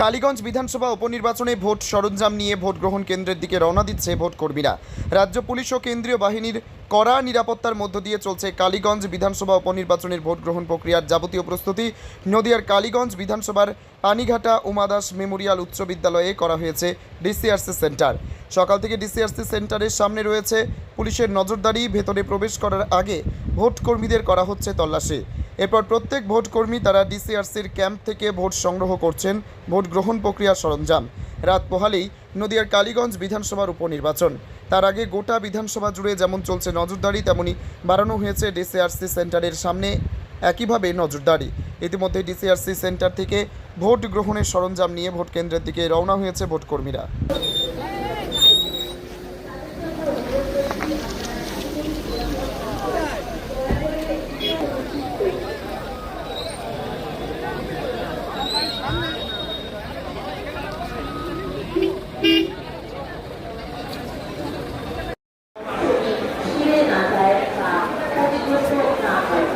কালীগঞ্জ বিধানসভা উপনির্বাচনে ভোট সরঞ্জাম নিয়ে ভোট গ্রহণ কেন্দ্রের দিকে রওনা দিচ্ছে ভোট কর্মীরা রাজ্য পুলিশ ও কেন্দ্রীয় বাহিনীর কড়া নিরাপত্তার মধ্য দিয়ে চলছে কালীগঞ্জ বিধানসভা উপনির্বাচনের ভোট গ্রহণ প্রক্রিয়ার যাবতীয় প্রস্তুতি। নদিয়ার কালীগঞ্জ বিধানসভার পানিঘাটা উমাদাস মেমোরিয়াল উচ্চ বিদ্যালয়ে করা হয়েছে ডিসিআরসি সেন্টার। সকাল থেকে ডিসিআরসি সেন্টারের সামনে রয়েছে পুলিশের নজরদারি, ভেতরে প্রবেশ করার আগে ভোট কর্মীদের করা হচ্ছে তল্লাশি। এরপর প্রত্যেক ভোট কর্মী তারা ডিসিআরসির ক্যাম্প থেকে ভোট সংগ্রহ করছেন, ভোট গ্রহণ প্রক্রিয়ার সরঞ্জাম। রাত পোহালেই নদিয়ার কালীগঞ্জ বিধানসভার উপনির্বাচন। তার আগে গোটা বিধানসভা জুড়ে যেমন চলছে নজরদারি, তেমনি বাড়ানো হয়েছে ডিসিআরসি সেন্টারের সামনে একইভাবে নজরদারি। ইতিমধ্যে ডিসিআরসি সেন্টার থেকে ভোট গ্রহণের সরঞ্জাম নিয়ে ভোট কেন্দ্রের দিকে রওনা হয়েছে ভোট কর্মীরা ফিরে না যায় বা ক্ষতিগ্রস্ত না হয়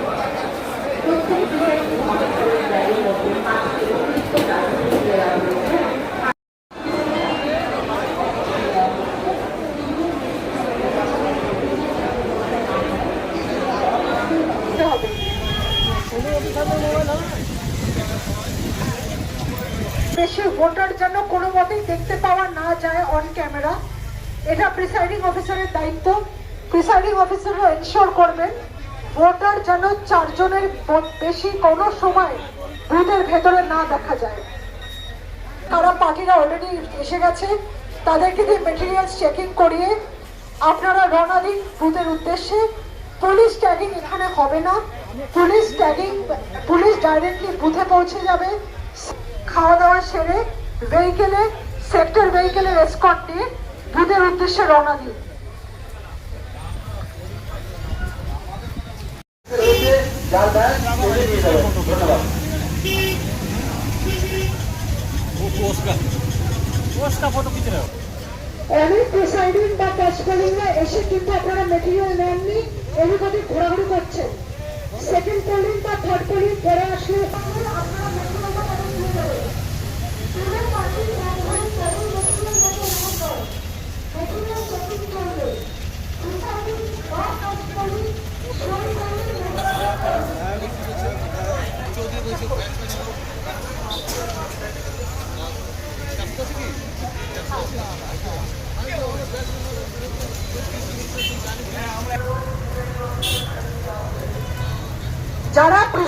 প্রত্যেক বিষয়টি মনে করে গাড়ির মধ্যে পাঁচটি অতিরিক্ত রাজনীতি দেওয়া হয়েছে বেশি ভোটার যেন কোনো মতেই দেখতে পাওয়া না যায় অন ক্যামেরা এটা প্রিসাইডিং অফিসারের দায়িত্ব। প্রিসাইডিং অফিসারও এনশোর করবেন, ভোটার যেন চারজনের বেশি কোনো সময় বুথের ভেতরে না দেখা যায়। তারা পার্টিরা অলরেডি এসে গেছে, তাদেরকে দিয়ে মেটেরিয়ালস চেকিং করিয়ে আপনারা রওনা দিন বুথের উদ্দেশ্যে। পুলিশ ট্যাগিং এখানে হবে না। পুলিশ ট্যাগিং, পুলিশ ডাইরেক্টলি বুথে পৌঁছে যাবে। খাওয়া দাওয়া সেরে ভেহিকেলে সেক্টর ভেহিকেলের এসকট নিয়ে বুথের উদ্দেশ্যে রওনা দিন অনেক প্রিসাইডিং বা প্যাচপোলিংরা এসে কিন্তু আপনারা মেটেরিয়াল নেননি। ওদিক ঘোরাঘুরি করছেন সেকেন্ড পোলিং বা থার্ড পোলিং পরে আসলে আপনারা material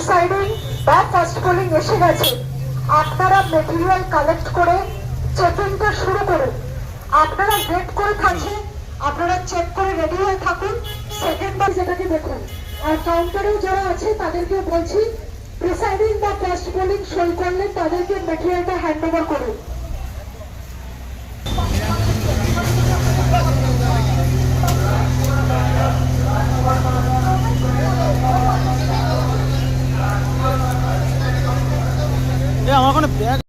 Presiding বা first polling সই করবে যারা প্রিসাইডিং বা ফার্স্ট পোলিং এসে গেছে। আপনারা মেটেরিয়াল কালেক্ট করে চেকিংটা শুরু করুন। আপনারা ওয়েট করে থাকছেন আপনারা চেক করে রেডি হয়ে থাকুন সেকেন্ড বার যেটাকে দেখুন। আর কাউন্টারেও যারা আছে, তাদেরকে বলছি প্রিসাইডিং বা ফার্স্ট বোলিং সই করলে তাদেরকে মেটেরিয়ালটা হ্যান্ড ওভার করুন। আমার ওখানে ব্যাগ